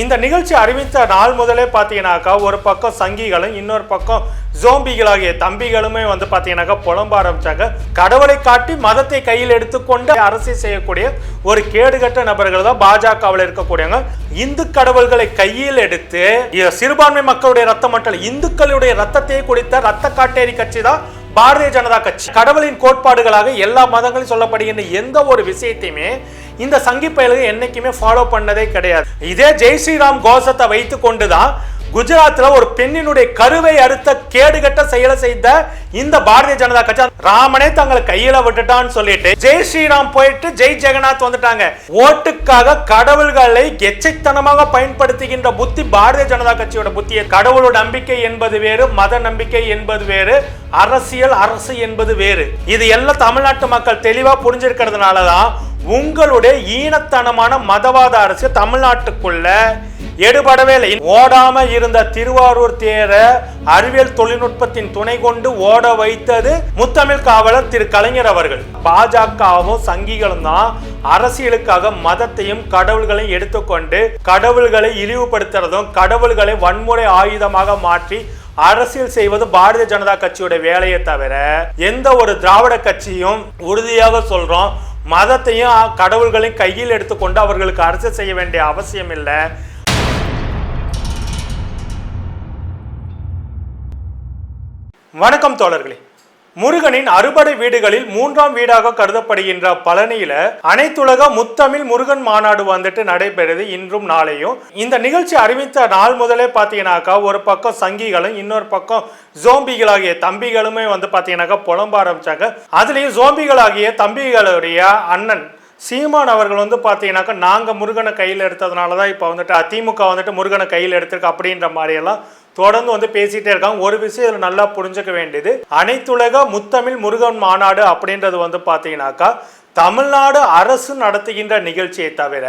இந்த நிகழ்ச்சி அறிவித்த நாள் முதலே பார்த்தீங்கன்னாக்கா ஒரு பக்கம் சங்கிகளும் இன்னொரு பக்கம் ஜோம்பிகளாகிய தம்பிகளுமே வந்து பார்த்தீங்கன்னாக்கா புலம்ப ஆரம்பிச்சாங்க. கடவுளை காட்டி மதத்தை கையில் எடுத்துக்கொண்டு அரசியல் செய்யக்கூடிய ஒரு கேடுகட்ட நபர்கள் தான் பாஜகவில் இருக்கக்கூடியவங்க. இந்து கடவுள்களை கையில் எடுத்து சிறுபான்மை மக்களுடைய ரத்தம் மட்டும் இந்துக்களுடைய ரத்தத்தை குடித்த ரத்த காட்டேரி கட்சி தான் பாரதிய ஜனதா கட்சி. கடவுளின் கோட்பாடுகளாக எல்லா மதங்களும் சொல்லப்படுகின்ற எந்த ஒரு விஷயத்தையுமே இந்த சங்கி பயல்கள் என்னைக்குமே ஃபாலோ பண்ணதே கிடையாது. இதே ஜெய் ஸ்ரீராம் கோஷத்தை வைத்து கொண்டு தான் குஜராத்தில் ஒரு பெண்ணினுடைய கருவை அறுத்த கேடுகட்ட செயலை செய்த இந்த பாரதிய ஜனதா கட்சி ராமனே தங்களை கையில விட்டுட்டான்னு சொல்லிட்டு ஜெய் ஸ்ரீராம் போயிட்டு ஜெய் ஜெகநாத் வந்துட்டாங்க. ஓட்டுக்காக கடவுள்களை எச்சைத்தனமாக பயன்படுத்துகின்ற புத்தி பாரதிய ஜனதா கட்சியோட புத்தியை கடவுளோட நம்பிக்கை என்பது வேறு மத நம்பிக்கை என்பது வேறு அரசியல் அரசு என்பது வேறு. இது எல்லாம் தமிழ்நாட்டு மக்கள் தெளிவா புரிஞ்சிருக்கிறதுனால தான் உங்களுடைய ஈனத்தனமான மதவாத அரசு தமிழ்நாட்டுக்குள்ள எடுபடவே இல்லை. ஓடாம இருந்த திருவாரூர் தேர அறிவியல் தொழில்நுட்பத்தின் துணை கொண்டு ஓட வைத்தது முத்தமிழ் காவலர் திரு கலைஞர் அவர்கள். பாஜகவும் சங்கிகளும் தான் அரசியலுக்காக மதத்தையும் கடவுள்களையும் எடுத்துக்கொண்டு கடவுள்களை இழிவுபடுத்துறதும் கடவுள்களை வன்முறை ஆயுதமாக மாற்றி அரசியல் செய்வது பாரதிய ஜனதா கட்சியோட வேலையை தவிர எந்த ஒரு திராவிட கட்சியும் உறுதியாக சொல்றோம். மதத்தையும் கடவுள்களையும் கையில் எடுத்துக்கொண்டு அவர்களுக்கு அரசு செய்ய வேண்டிய அவசியம் இல்லை. வணக்கம் தோழர்களே. முருகனின் அறுபடை வீடுகளில் மூன்றாம் வீடாக கருதப்படுகின்ற பழனியில அனைத்துலக முத்தமிழ் முருகன் மாநாடு வந்துட்டு நடைபெறுது இன்றும் நாளையும். இந்த நிகழ்ச்சி அறிவித்த நாள் முதலே பார்த்தீங்கன்னாக்கா ஒரு பக்கம் சங்கிகளும் இன்னொரு பக்கம் ஜோம்பிகளாகிய தம்பிகளுமே வந்து பார்த்தீங்கன்னாக்கா புலம்ப ஆரம்பிச்சாங்க. அதுலேயும் ஜோம்பிகளாகிய தம்பிகளுடைய அண்ணன் சீமான் அவர்கள் வந்து பார்த்தீங்கன்னாக்கா நாங்கள் முருகனை கையில் எடுத்ததுனால தான் இப்போ வந்துட்டு அதிமுக வந்துட்டு முருகனை கையில் எடுத்திருக்கு அப்படின்ற மாதிரியெல்லாம் தொடர்ந்து வந்து பேசிட்டே இருக்காங்க. ஒரு விஷயம் இதில் நல்லா புரிஞ்சுக்க வேண்டியது அனைத்துலக முத்தமிழ் முருகன் மாநாடு அப்படின்றது வந்து பார்த்தீங்கன்னாக்கா தமிழ்நாடு அரசு நடத்துகின்ற நிகழ்ச்சியை தவிர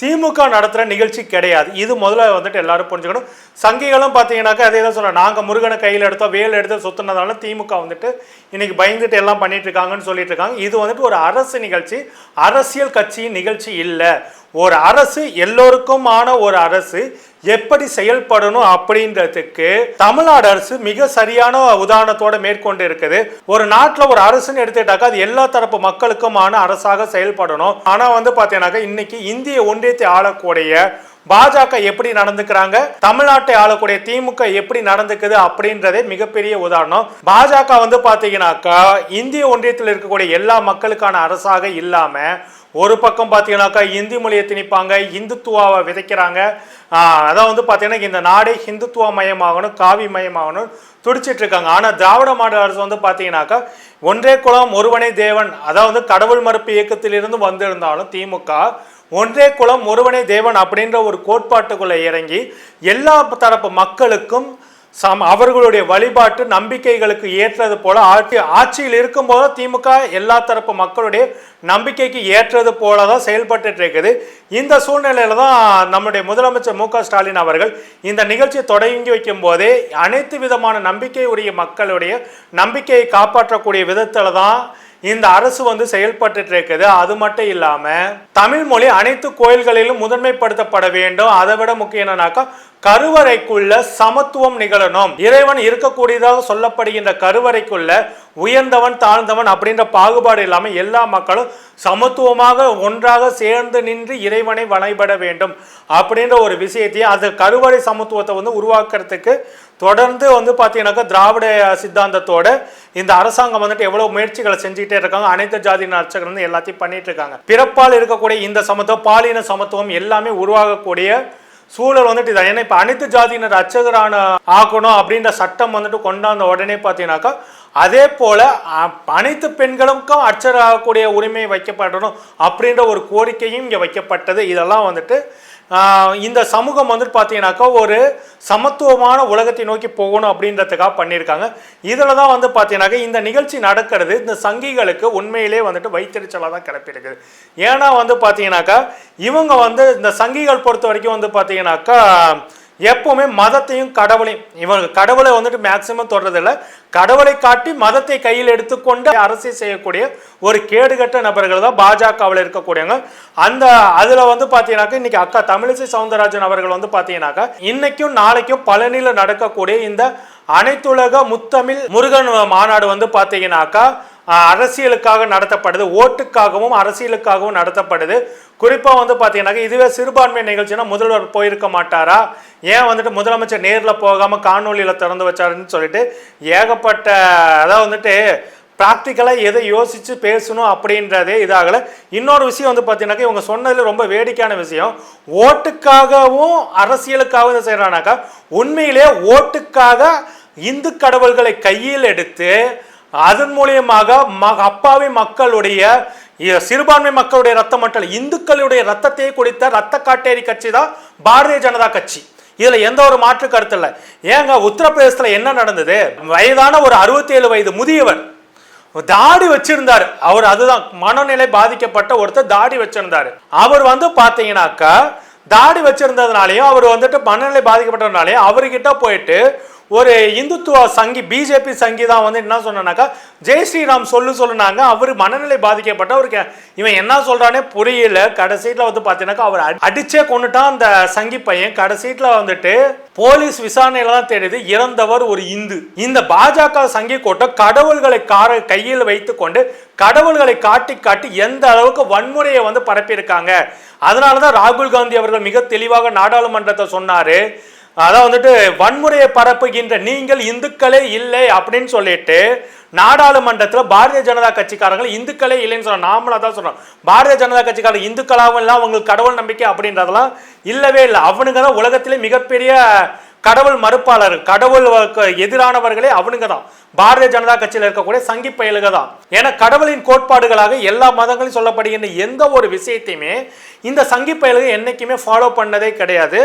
திமுக நடத்துகிற நிகழ்ச்சி கிடையாது. இது முதல்ல வந்துட்டு எல்லாரும் புரிஞ்சுக்கணும். சங்கிகளும் பார்த்தீங்கன்னாக்கா அதே தான் சொல்கிறேன் நாங்கள் முருகனை கையில் எடுத்தோம் வேல் எடுத்து சுத்தினதால திமுக வந்துட்டு இன்னைக்கு பயந்துட்டு எல்லாம் பண்ணிட்டு இருக்காங்கன்னு சொல்லிட்டு இருக்காங்க. இது வந்துட்டு ஒரு அரசு நிகழ்ச்சி அரசியல் கட்சியின் நிகழ்ச்சி இல்லை. ஒரு அரசு எல்லோருக்குமான ஒரு அரசு எப்படி செயல்படணும் அப்படின்றதுக்கு தமிழ்நாடு அரசு மிக சரியான உதாரணத்தோட மேற்கொண்டு இருக்குது ஒரு நாட்டில் ஒரு அரசுன்னு எடுத்துக்கிட்டாக்கா அது எல்லா தரப்பு மக்களுக்குமான அரசாக செயல்படணும். ஆனால் வந்து பார்த்தீங்கன்னாக்கா இன்னைக்கு இந்திய ஒன்றியத்தை ஆளக்கூடிய பாஜக எப்படி நடந்துக்கிறாங்க? தமிழ்நாட்டை ஆளக்கூடிய திமுக எப்படி நடந்துக்குது அப்படின்றதே மிகப்பெரிய உதாரணம். பாஜக வந்து பாத்தீங்கன்னாக்கா இந்திய ஒன்றியத்தில் இருக்கக்கூடிய எல்லா மக்களுக்கான அரசாக இல்லாம ஒரு பக்கம் பார்த்தீங்கன்னாக்கா இந்தி மொழியை திணிப்பாங்க இந்துத்துவாவை விதைக்கிறாங்க. அதான் வந்து பார்த்தீங்கன்னா இந்த நாடே ஹிந்துத்துவ மயமாகணும் காவி மயமாகணும் துடிச்சிட்டு இருக்காங்க. ஆனால் திராவிட மாடல் அரசு வந்து பார்த்தீங்கன்னாக்கா ஒன்றே குலம் ஒருவனே தேவன் அதாவது கடவுள் மறுப்பு இயக்கத்திலிருந்து வந்திருந்தாலும் திமுக ஒன்றே குலம் ஒருவனே தேவன் அப்படின்ற ஒரு கோட்பாட்டுக்குள்ளே இறங்கி எல்லா தரப்பு மக்களுக்கும் சம் அவர்களுடைய வழிபாட்டு நம்பிக்கைகளுக்கு ஏற்றது போல ஆட்சி ஆட்சியில் இருக்கும்போது திமுக எல்லா தரப்பு மக்களுடைய நம்பிக்கைக்கு ஏற்றது போல தான் செயல்பட்டு இருக்குது இந்த சூழ்நிலையில் தான் நம்முடைய முதலமைச்சர் மு க ஸ்டாலின் அவர்கள் இந்த நிகழ்ச்சியை தொடங்கி வைக்கும் போதே அனைத்து விதமான நம்பிக்கையுடைய மக்களுடைய நம்பிக்கையை காப்பாற்றக்கூடிய விதத்தில் தான் இந்த அரசு வந்து செயல்பட்டு இருக்குது அது மட்டும் இல்லாம தமிழ் மொழி அனைத்து கோயில்களிலும் முதன்மைப்படுத்தப்பட வேண்டும். அதை விட முக்கியம் என்னன்னாக்கா கருவறைக்குள்ள சமத்துவம் நிகழணும். இறைவன் இருக்கக்கூடியதாக சொல்லப்படுகின்ற கருவறைக்குள்ள உயர்ந்தவன் தாழ்ந்தவன் அப்படின்ற பாகுபாடு இல்லாம எல்லா மக்களும் சமத்துவமாக ஒன்றாக சேர்ந்து நின்று இறைவனை வழிபட வேண்டும் அப்படின்ற ஒரு விஷயத்தையும் அது கருவறை சமத்துவத்தை வந்து உருவாக்குறதுக்கு தொடர்ந்து வந்து பார்த்தீங்கன்னாக்கா திராவிட சித்தாந்தத்தோட இந்த அரசாங்கம் வந்துட்டு எவ்வளவு முயற்சிகளை செஞ்சுக்கிட்டே இருக்காங்க. அனைத்து ஜாதியின அர்ச்சகர் வந்து எல்லாத்தையும் பண்ணிட்டு இருக்காங்க. பிறப்பால் இருக்கக்கூடிய இந்த சமத்துவம் பாலின சமத்துவம் எல்லாமே உருவாகக்கூடிய சூழல் வந்துட்டு இதான். ஏன்னா இப்போ அனைத்து ஜாதியினர் அர்ச்சகரான ஆக்கணும் அப்படின்ற சட்டம் வந்துட்டு கொண்டாந்த உடனே பார்த்தீங்கன்னாக்கா அதே போல் அனைத்து பெண்களுக்கும் அர்ச்சராகக்கூடிய உரிமை வைக்கப்படணும் அப்படின்ற ஒரு கோரிக்கையும் இங்கே வைக்கப்பட்டது. இதெல்லாம் வந்துட்டு இந்த சமூகம் வந்துட்டு பார்த்தீங்கன்னாக்கா ஒரு சமத்துவமான உலகத்தை நோக்கி போகணும் அப்படின்றதுக்காக பண்ணியிருக்காங்க. இதில் தான் வந்து பார்த்தீங்கன்னாக்கா இந்த நிகழ்ச்சி நடக்கிறது இந்த சங்கிகளுக்கு உண்மையிலே வந்துட்டு வைத்தறிச்சலாக தான் கிளப்பியிருக்குது ஏன்னா வந்து பார்த்தீங்கன்னாக்கா இவங்க வந்து இந்த சங்கிகள் பொறுத்த வரைக்கும் வந்து பார்த்தீங்கன்னாக்கா எப்பவுமே மதத்தையும் கடவுளையும் இவங்க கடவுளை வந்துட்டு மேக்சிமம் தொடர்றதில்ல. கடவுளை காட்டி மதத்தை கையில் எடுத்துக்கொண்டு அரசியல் செய்யக்கூடிய ஒரு கேடுகட்ட நபர்கள் தான் பாஜகவில் இருக்கக்கூடியவங்க. அந்த அதில் வந்து பார்த்தீங்கன்னாக்கா இன்னைக்கு அக்கா தமிழிசை சவுந்தரராஜன் அவர்கள் வந்து பார்த்தீங்கன்னாக்கா இன்னைக்கும் நாளைக்கும் பழனியில் நடக்கக்கூடிய இந்த அனைத்துலக முத்தமிழ் முருகன் மாநாடு வந்து பார்த்தீங்கன்னாக்கா அரசியலுக்காக நடத்தப்படுது ஓட்டுக்காகவும் அரசியலுக்காகவும் நடத்தப்படுது. குறிப்பாக வந்து பார்த்தீங்கன்னாக்க இதுவே சிறுபான்மை நிகழ்ச்சினா முதல்வர் போயிருக்க மாட்டாரா? ஏன் வந்துட்டு முதலமைச்சர் நேரில் போகாமல் காணொலியில் திறந்து வச்சாருன்னு சொல்லிட்டு ஏகப்பட்ட அதாவது வந்துட்டு ப்ராக்டிக்கலாக எதை யோசித்து பேசணும் அப்படின்றதே இதாகலை. இன்னொரு விஷயம் வந்து பார்த்தீங்கன்னாக்கா இவங்க சொன்னதில் ரொம்ப வேடிக்கையான விஷயம். ஓட்டுக்காகவும் அரசியலுக்காகவும் இதை செய்கிறானாக்கா உண்மையிலே ஓட்டுக்காக இந்து கடவுள்களை கையில் எடுத்து அதன் மூலியமாக ம அப்பாவி மக்களுடைய சிறுபான்மை மக்களுடைய ரத்தம் மட்டும் இந்துக்களுடைய ரத்தத்தை குடித்த ரத்த காட்டேரி கட்சி தான் பாரதிய ஜனதா கட்சி. இதில் எந்த ஒரு மாற்று கருத்து இல்லை. ஏங்க உத்தரப்பிரதேசத்தில் என்ன நடந்தது? வயதான ஒரு 67 வயது முதியவர் தாடி வச்சிருந்தாரு. அவர் அதுதான் மனநிலை பாதிக்கப்பட்ட ஒருத்தர் தாடி வச்சிருந்தாரு. அவர் வந்து பார்த்தீங்கன்னாக்கா தாடி வச்சிருந்ததுனாலையும் அவர் வந்துட்டு மனநிலை பாதிக்கப்பட்டதுனாலையும் அவர்கிட்ட போயிட்டு ஒரு இந்துத்துவ சங்கி பிஜேபி சங்கி தான் வந்து என்ன சொன்னாக்கா ஜெய் ஸ்ரீராம் சொல்லு சொல்லுனாங்க. அவர் மனநிலை பாதிக்கப்பட்ட அவருக்கு இவன் என்ன சொல்கிறானே புரியல. கடைசீட்டில் வந்து பார்த்தீங்கன்னாக்கா அவர் அடிச்சே கொண்டுட்டான் அந்த சங்கி பையன். கடைசீட்டில் வந்துட்டு போலீஸ் விசாரணையில தான் தெரியுது இறந்தவர் ஒரு இந்து. இந்த பாஜக சங்கி கூட்டம் கடவுள்களை கார கையில் வைத்துக்கொண்டு கடவுள்களை காட்டி காட்டி எந்த அளவுக்கு வன்முறையை வந்து பரப்பியிருக்காங்க. அதனால தான் ராகுல் காந்தி அவர்கள் மிக தெளிவாக நாடாளுமன்றத்தை சொன்னார். அதான் வந்துட்டு வன்முறையை பரப்புகின்ற நீங்கள் இந்துக்களே இல்லை அப்படின்னு சொல்லிட்டு நாடாளுமன்றத்தில் பாரதிய ஜனதா கட்சிக்காரங்க இந்துக்களே இல்லைன்னு சொன்னோம் நாமளும் அதான் சொல்கிறோம் பாரதிய ஜனதா கட்சிக்காரங்க இந்துக்களாகவும் இல்லை அவங்களுக்கு கடவுள் நம்பிக்கை அப்படின்றதெல்லாம் இல்லவே இல்லை. அவனுங்க தான் உலகத்திலே மிகப்பெரிய கடவுள் மறுப்பாளர். கடவுள் எதிரானவர்களே அவனுங்க தான். பாரதிய ஜனதா கட்சியில் இருக்கக்கூடிய சங்கி பயலுக தான். ஏன்னா கடவுளின் கோட்பாடுகளாக எல்லா மதங்களும் சொல்லப்படுகின்ற எந்த ஒரு விஷயத்தையுமே இந்த சங்கி பயலுக என்னைக்குமே ஃபாலோ பண்ணதே கிடையாது.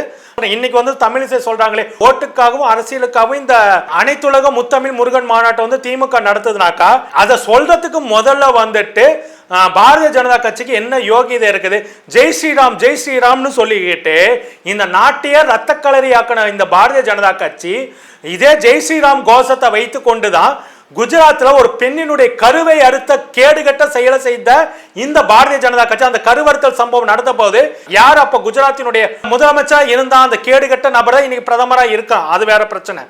இன்னைக்கு வந்து தமிழிசை சொல்றாங்களே ஓட்டுக்காகவும் அரசியலுக்காகவும் இந்த அனைத்துலக முத்தமிழ் முருகன் மாநாட்டை வந்து திமுக நடத்துதுனாக்கா அதை சொல்றதுக்கு முதல்ல வந்துட்டு பாரதிய ஜனதா கட்சிக்கு என்ன யோகியதை இருக்குது? ஜெய் ஸ்ரீராம் ஜெய் ஸ்ரீராம்னு சொல்லிக்கிட்டு இந்த நாட்டையே ரத்த கலரியாக்கின இந்த பாரதிய ஜனதா கட்சி இதே ஜெய் ஸ்ரீராம் கோஷத்தை வைத்து கொண்டு தான் குஜராத்தில் ஒரு பெண்ணினுடைய கருவை அறுத்த கேடுகட்ட செயலை செய்த இந்த பாரதிய ஜனதா கட்சி அந்த கருவறுத்தல் சம்பவம் நடந்த போது யார் அப்போ குஜராத்தினுடைய முதலமைச்சரா இருந்தா அந்த கேடுகட்ட நபரை இன்னைக்கு பிரதமராக இருக்கான் அது வேற பிரச்சனை.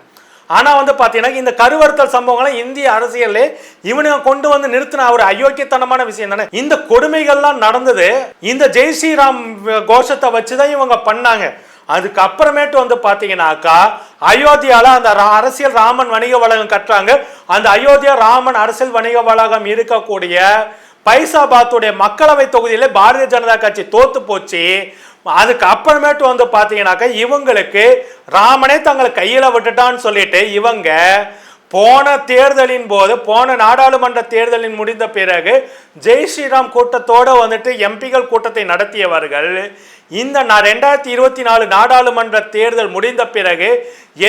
ஆனால் வந்து பார்த்தீங்கன்னா இந்த கருவறுத்தல் சம்பவங்களை இந்திய அரசியலில் இவனுங்க கொண்டு வந்து நிறுத்தின ஒரு அயோக்கியத்தனமான விஷயம் தானே இந்த கொடுமைகள்லாம் நடந்தது இந்த ஜெய் ஸ்ரீராம் கோஷத்தை வச்சுதான் இவங்க பண்ணாங்க. அதுக்கப்புறமேட்டு வந்து பார்த்தீங்கன்னாக்கா அயோத்தியால அந்த ரா- அரசியல் ராமன் வணிக வளாகம் கட்டுறாங்க. அந்த அயோத்தியா ராமன் அரசியல் வணிக வளாகம் இருக்கக்கூடிய பைசாபாத்துடைய மக்களவை தொகுதியில் பாரதிய ஜனதா கட்சி தோத்து போச்சு. அதுக்கு அப்புறமேட்டு வந்து பார்த்தீங்கன்னாக்கா இவங்களுக்கு ராமனே தங்களை கையில் விட்டுட்டான்னு சொல்லிட்டு இவங்க போன தேர்தலின் போது போன நாடாளுமன்ற தேர்தலின் முடிந்த பிறகு ஜெய் ஸ்ரீராம் கூட்டத்தோட வந்துட்டு எம்பிகள் கூட்டத்தை நடத்தியவர்கள். இந்த நான் ரெண்டாயிரத்தி இருபத்தி நாலு நாடாளுமன்ற தேர்தல் முடிந்த பிறகு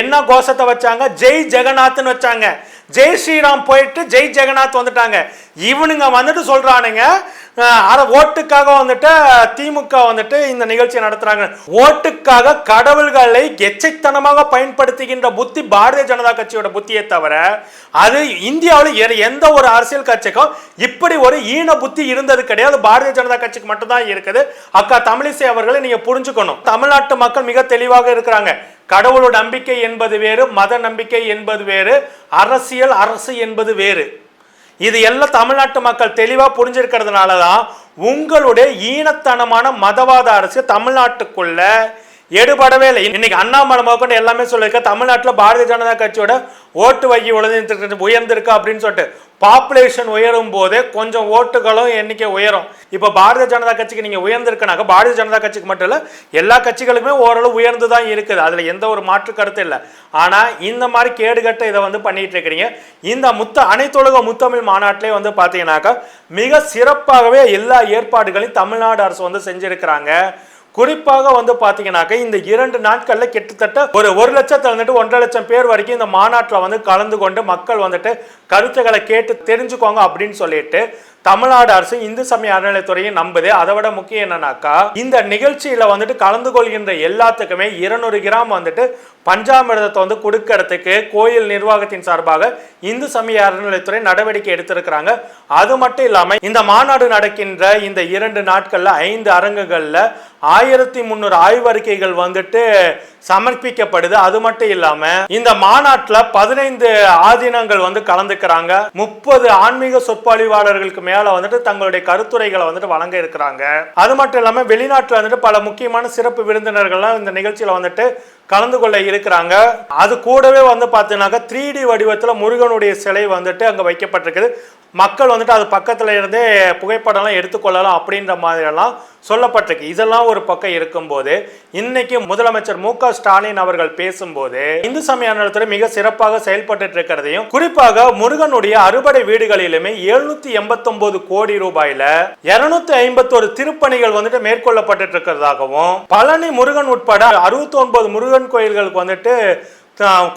என்ன கோஷத்தை வச்சாங்க? ஜெய் ஜெகநாத்னு வச்சாங்க. ஜெய் ஸ்ரீராம் போயிட்டு ஜெய் ஜெகநாத் வந்துட்டாங்க. இவனுங்க வந்துட்டு சொல்றானுங்க ஆனால் ஓட்டுக்காக வந்துட்டு திமுக வந்துட்டு இந்த நிகழ்ச்சியை நடத்துறாங்க. ஓட்டுக்காக கடவுள்களை எச்சைத்தனமாக பயன்படுத்துகின்ற புத்தி பாரதிய ஜனதா கட்சியோட புத்தியை தவிர அது இந்தியாவில் எந்த ஒரு அரசியல் கட்சிக்கும் இப்படி ஒரு ஈன புத்தி இருந்தது கிடையாது. பாரதிய ஜனதா கட்சிக்கு மட்டும்தான் இருக்குது. அக்கா தமிழிசை அவர்களை நீங்க புரிஞ்சுக்கணும். தமிழ்நாட்டு மக்கள் மிக தெளிவாக இருக்கிறாங்க. கடவுளோட நம்பிக்கை என்பது வேறு மத நம்பிக்கை என்பது வேறு அரசியல் அரசு என்பது வேறு. இது எல்லாம் தமிழ்நாட்டு மக்கள் தெளிவாக புரிஞ்சிருக்கிறதுனால தான் உங்களுடைய ஈனத்தனமான மதவாத அரசு தமிழ்நாட்டுக்குள்ள எடுபடவே இல்லை. இன்னைக்கு அண்ணாமலை முதற்கொண்டு எல்லாமே சொல்லியிருக்க தமிழ்நாட்டில் பாரதிய ஜனதா கட்சியோட ஓட்டு வங்கி உயர்ந்திருக்கு உயர்ந்திருக்கு அப்படின்னு சொல்லிட்டு பாப்புலேஷன் உயரும் போதே கொஞ்சம் ஓட்டுகளும் எண்ணிக்கை உயரும். இப்போ பாரதிய ஜனதா கட்சிக்கு நீங்கள் உயர்ந்திருக்கனாக்க பாரதிய ஜனதா கட்சிக்கு மட்டும் இல்லை எல்லா கட்சிகளுக்குமே ஓரளவு உயர்ந்து தான் இருக்குது. அதில் எந்த ஒரு மாற்று கருத்து இல்லை. ஆனால் இந்த மாதிரி கேடுகட்ட இதை வந்து பண்ணிட்டு இருக்கிறீங்க. இந்த முத்த அனைத்துலக முத்தமிழ் மாநாட்டிலே வந்து பார்த்தீங்கன்னாக்கா மிக சிறப்பாகவே எல்லா ஏற்பாடுகளையும் தமிழ்நாடு அரசு வந்து செஞ்சிருக்கிறாங்க. குறிப்பாக வந்து பார்த்தீங்கன்னாக்க இந்த இரண்டு நாட்களில் கிட்டத்தட்ட ஒரு ஒரு லட்சத்துல இருந்துட்டு ஒன்றரை லட்சம் பேர் வரைக்கும் இந்த மாநாட்டில் வந்து கலந்து கொண்டு மக்கள் வந்துட்டு கருத்துக்களை கேட்டு தெரிஞ்சுக்கோங்க அப்படின்னு சொல்லிட்டு தமிழ்நாடு அரசு இந்து சமய அறநிலைத்துறையும் நம்புது. அதை விட முக்கியம் என்னன்னாக்கா இந்த நிகழ்ச்சியில வந்துட்டு கலந்து கொள்கின்ற எல்லாத்துக்குமே இருநூறு கிராம் வந்துட்டு பஞ்சாமிரதத்தை வந்து கொடுக்கறதுக்கு கோயில் நிர்வாகத்தின் சார்பாக இந்து சமய அறநிலைத்துறை நடவடிக்கை எடுத்திருக்கிறாங்க. அது மட்டும் இல்லாம இந்த மாநாடு நடக்கின்ற இந்த இரண்டு நாட்கள்ல ஐந்து அரங்குகள்ல ஆயிரத்தி முந்நூறு ஆய்வறிக்கைகள் வந்துட்டு சமர்ப்பிக்கப்படுது. அது மட்டும் இல்லாம இந்த மாநாட்டுல பதினைந்து ஆதீனங்கள் வந்து கலந்துக்கிறாங்க. முப்பது ஆன்மீக சொற்பொழிவாளர்களுக்கு மேல வந்துட்டு தங்களுடைய கருத்துரைகளை வந்துட்டு வழங்க இருக்கிறாங்க. அது மட்டும் இல்லாமல் வெளிநாட்டில் வந்துட்டு பல முக்கியமான சிறப்பு விருந்தினர்கள்லாம் இந்த நிகழ்ச்சியில் வந்துட்டு கலந்து கொள்ள இருக்கிறாங்க. அது கூடவே வந்து பார்த்தீங்கன்னாக்கா த்ரீ டி வடிவத்தில் முருகனுடைய சிலை வந்துட்டு அங்கே வைக்கப்பட்டிருக்குது. மக்கள் வந்துட்டு அது பக்கத்தில் இருந்தே புகைப்படம்லாம் எடுத்துக்கொள்ளலாம் அப்படின்ற மாதிரியெல்லாம் சொல்லப்பட்டிருக்கு. இதெல்லாம் ஒரு பக்கம் இருக்கும்போது இன்னைக்கு முதலமைச்சர் மு க ஸ்டாலின் அவர்கள் பேசும்போது இந்து சமய அறநிலையத்துறை மிக சிறப்பாக செயல்பட்டு இருக்கிறதையும் குறிப்பாக முருகனுடைய அறுபடை வீடுகளிலுமே எழுநூத்தி எண்பத்தொன்பது கோடி ரூபாயில இருநூத்தி ஐம்பத்தோரு திருப்பணிகள் வந்துட்டு மேற்கொள்ளப்பட்டு இருக்கிறதாகவும் பழனி முருகன் உட்பட அறுபத்தி ஒன்பது முருகன் கோயில்களுக்கு வந்துட்டு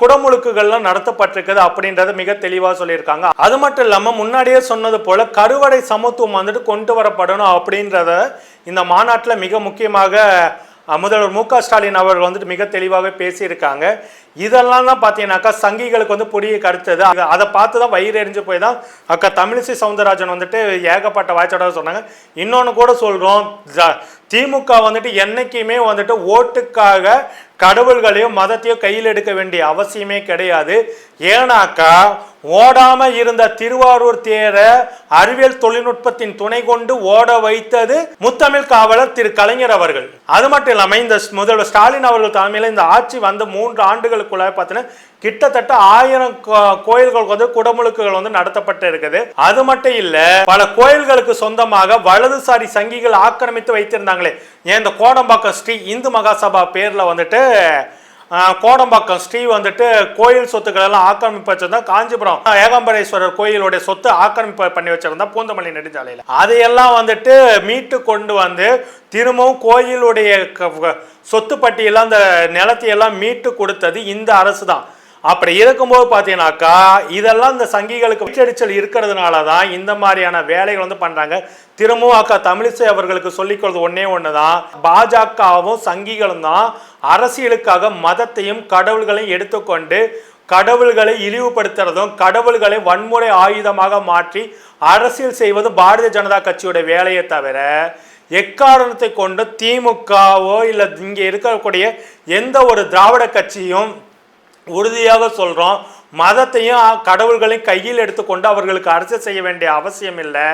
குடமுழுக்குகள்லாம் நடத்தப்பட்டிருக்குது அப்படின்றத மிக தெளிவாக சொல்லியிருக்காங்க. அது மட்டும் இல்லாமல் முன்னாடியே சொன்னது போல கருவடை சமத்துவம் வந்துட்டு கொண்டு வரப்படணும் அப்படின்றத இந்த மாநாட்டில் மிக முக்கியமாக முதல்வர் மு க ஸ்டாலின் அவர்கள் வந்துட்டு மிக தெளிவாகவே பேசியிருக்காங்க. இதெல்லாம் தான் பார்த்தீங்கன்னாக்கா சங்கிகளுக்கு வந்து புரிய கருத்தது அதை. பார்த்து தான் வயிறு எரிஞ்சு போய் தான் அக்கா தமிழிசை சவுந்தரராஜன் வந்துட்டு ஏகப்பட்ட வாய்ச்சோட சொன்னாங்க. இன்னொன்று கூட சொல்கிறோம் திமுக வந்துட்டு என்றைக்குமே வந்துட்டு ஓட்டுக்காக கடவுள்களையும் மதத்தையும் கையில் எடுக்க வேண்டிய அவசியமே கிடையாது. ஏன்னாக்கா ஓடாம இருந்த திருவாரூர் தேரை அறிவியல் தொழில்நுட்பத்தின் துணை கொண்டு ஓட வைத்தது முத்தமிழ் காவலர் திரு கலைஞர் அவர்கள். அது மட்டும் இல்லாமல் இந்த முதல்வர் ஸ்டாலின் அவர்கள் தலைமையில் இந்த ஆட்சி வந்த மூன்று ஆண்டுகளுக்குள்ள பார்த்தீங்கன்னா கிட்டத்தட்ட ஆயிரம் கோயில்களுக்கு வந்து குடமுழுக்குகள் வந்து நடத்தப்பட்டு இருக்குது. அது மட்டும் இல்ல பல கோயில்களுக்கு சொந்தமாக வலதுசாரி சங்கிகள் ஆக்கிரமித்து வைத்திருந்தாங்களே. ஏன் இந்த கோடம்பாக்கம் ஸ்ரீ இந்து மகாசபா பேர்ல வந்துட்டு கோடம்பாக்கம். ஸ்ரீ வந்துட்டு கோயில் சொத்துக்கள் எல்லாம் ஆக்கிரமிப்பு வச்சிருந்தா காஞ்சிபுரம். ஏகாம்பரேஸ்வரர் கோயிலுடைய சொத்து ஆக்கிரமிப்பு பண்ணி வச்சிருந்தா பூந்தமல்லி நெடுஞ்சாலையில். அதையெல்லாம் வந்துட்டு மீட்டு கொண்டு வந்து திரும்பவும் கோயிலுடைய க- சொத்து பட்டியெல்லாம் அந்த நிலத்தையெல்லாம் மீட்டு கொடுத்தது இந்த அரசு தான் அப்படி இருக்கும்போது பார்த்தீங்கன்னாக்கா இதெல்லாம் இந்த சங்கிகளுக்கு விட்டடிச்சல் இருக்கிறதுனால தான் இந்த மாதிரியான வேலைகள் வந்து பண்ணுறாங்க திரும்பவும் அக்கா தமிழிசை அவர்களுக்கு சொல்லிக்கொள்வது ஒன்றே ஒன்று தான் பாஜகவும் சங்கிகளும் தான் அரசியலுக்காக மதத்தையும் கடவுள்களையும் எடுத்துக்கொண்டு கடவுள்களை இழிவுபடுத்துறதும் கடவுள்களை வன்முறை ஆயுதமாக மாற்றி அரசியல் செய்வதும் பாரதிய ஜனதா கட்சியோட வேலையை தவிர எக்காரணத்தை கொண்டு திமுகவோ இல்லை இங்கே இருக்கக்கூடிய எந்த ஒரு திராவிட கட்சியும் உறுதியாக சொல்கிறோம் மதத்தையும் கடவுள்களையும் கையில் எடுத்துக்கொண்டு அவர்களுக்கு அரசியல் செய்ய வேண்டிய அவசியம் இல்லை.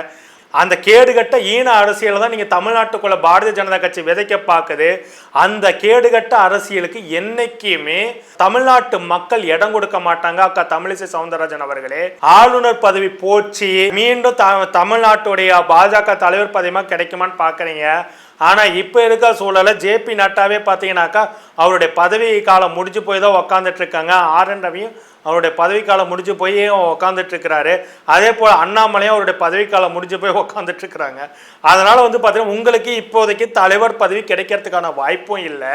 அந்த கேடுகட்ட ஈன அரசியலை தான் நீங்கள் தமிழ்நாட்டுக்குள்ளே பாரதிய ஜனதா கட்சி விதைக்க பார்க்குது அந்த கேடுகட்ட அரசியலுக்கு என்னைக்குமே தமிழ்நாட்டு மக்கள் இடம் கொடுக்க மாட்டாங்க அக்கா தமிழிசை சவுந்தரராஜன் அவர்களே. ஆளுநர் பதவி போச்சு. மீண்டும் த தமிழ்நாட்டுடைய பாஜக தலைவர் பதவியமாக கிடைக்குமான்னு பார்க்குறீங்க ஆனால் இப்போ இருக்க சூழலை ஜேபி நட்டாவே பார்த்தீங்கன்னாக்கா அவருடைய பதவி காலம் முடிஞ்சு போய் தான் உக்காந்துட்டு இருக்காங்க ஆர். என். ரவியும் அவருடைய பதவி காலம் முடிஞ்சு போய் உக்காந்துட்டு இருக்கிறாரு அதே போல் அண்ணாமலையும் அவருடைய பதவி காலம் முடிஞ்சு போய் உக்காந்துட்டு இருக்கிறாங்க வந்து பார்த்தீங்கன்னா உங்களுக்கு இப்போதைக்கு தலைவர் பதவி கிடைக்கிறதுக்கான வாய்ப்பும் இல்லை.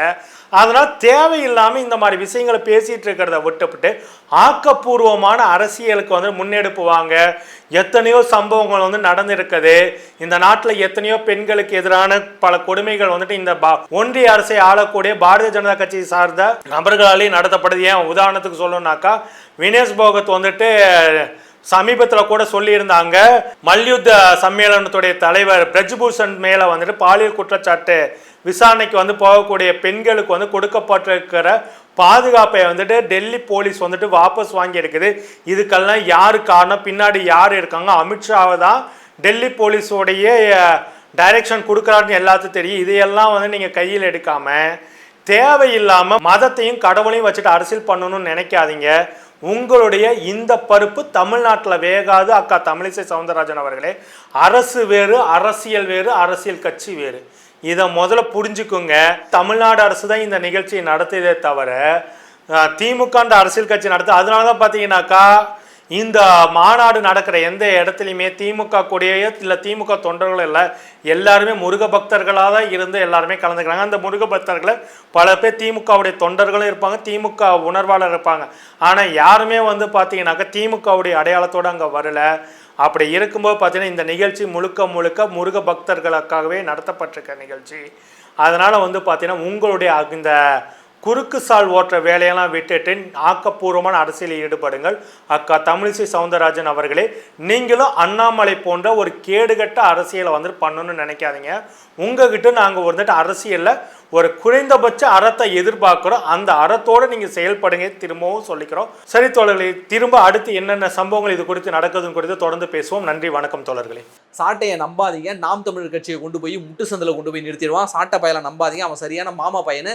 அதனால் தேவையில்லாமல் இந்த மாதிரி விஷயங்களை பேசிகிட்டு இருக்கிறத விட்டுவிட்டு ஆக்கப்பூர்வமான அரசியலுக்கு வந்து முன்னெடுப்பு வாங்க எத்தனையோ சம்பவங்கள் வந்து நடந்திருக்குது. இந்த நாட்டில் எத்தனையோ பெண்களுக்கு எதிரான பல கொடுமைகள் வந்துட்டு இந்த பா- ஒன்றிய அரசை ஆளக்கூடிய பாரதிய ஜனதா கட்சி சார்ந்த நபர்களாலேயும் நடத்தப்படுது. ஏன்? உதாரணத்துக்கு சொல்லணும்னாக்கா வினேஷ் போகத் வந்துட்டு சமீபத்தில் கூட சொல்லியிருந்தாங்க மல்யுத்த சம்மேளனத்துடைய தலைவர் பிரஜ்பூஷன் மேலே வந்துட்டு பாலியல் குற்றச்சாட்டு விசாரணைக்கு வந்து போகக்கூடிய பெண்களுக்கு வந்து கொடுக்கப்பட்டிருக்கிற பாதுகாப்பை வந்துட்டு டெல்லி போலீஸ் வந்துட்டு வாபஸ் வாங்கியிருக்குது. இதுக்கெல்லாம் யாரு காரணம்? பின்னாடி யார் இருக்காங்க? அமித்ஷாவை தான் டெல்லி போலீஸோடைய டைரக்ஷன் கொடுக்குறாருன்னு எல்லாத்துக்கும் தெரியும். இதையெல்லாம் வந்து நீங்கள் கையில் எடுக்காமல் தேவையில்லாமல் மதத்தையும் கடவுளையும் வச்சுட்டு அரசியல் பண்ணணும்னு நினைக்காதீங்க. உங்களுடைய இந்த பருப்பு தமிழ்நாட்டில் வேகாது. அக்கா தமிழிசை சவுந்தரராஜன் அவர்களே அரசு வேறு அரசியல் வேறு அரசியல் கட்சி வேறு. இதை முதல்ல புரிஞ்சுக்குங்க. தமிழ்நாடு அரசு தான் இந்த நிகழ்ச்சியை நடத்தியதே தவிர திமுக அந்த அரசியல் கட்சி நடத்து அதனால தான் பார்த்தீங்கன்னாக்கா இந்த மாநாடு நடக்கிற எந்த இடத்துலையுமே திமுக கொடியோ இல்லை திமுக தொண்டர்கள் இல்லை எல்லாருமே முருக பக்தர்களாக தான் இருந்து எல்லாருமே கலந்துக்கிறாங்க. அந்த முருக பக்தர்களை பல பேர் திமுகவுடைய தொண்டர்களும் இருப்பாங்க திமுக உணர்வாளர் இருப்பாங்க. ஆனால் யாருமே வந்து பார்த்தீங்கன்னாக்கா திமுகவுடைய அடையாளத்தோடு அங்கே வரல. அப்படி இருக்கும்போது பார்த்தீங்கன்னா இந்த நிகழ்ச்சி முழுக்க முழுக்க முருக பக்தர்களுக்காகவே நடத்தப்பட்டிருக்க நிகழ்ச்சி. அதனால் வந்து பார்த்தீங்கன்னா உங்களுடைய இந்த குறுக்கு சால் ஓட்டுற வேலையெல்லாம் விட்டுட்டு ஆக்கப்பூர்வமான அரசியலில் ஈடுபடுங்கள். அக்கா தமிழிசை சவுந்தரராஜன் அவர்களே நீங்களும் அண்ணாமலை போன்ற ஒரு கேடுகட்ட அரசியலை வந்துட்டு பண்ணணும்னு நினைக்காதீங்க. உங்ககிட்ட நாங்கள் வந்துட்டு அரசியலில் ஒரு குறைந்தபட்ச அறத்தை எதிர்பார்க்குறோம். அந்த அறத்தோடு நீங்கள் செயல்படுங்க திரும்பவும் சொல்லிக்கிறோம். சரி தோழர்களே திரும்ப அடுத்து என்னென்ன சம்பவங்கள் இது குறித்து நடக்குதுன்னு குறித்து தொடர்ந்து பேசுவோம். நன்றி வணக்கம் தோழர்களே. சாட்டையை நம்பாதீங்க. நாம் தமிழர் கட்சியை கொண்டு போய் முட்டு சந்தில் கொண்டு போய் நிறுத்திடுவான். சாட்டை பயலை நம்பாதீங்க. அவன் சரியான மாமா பையனு.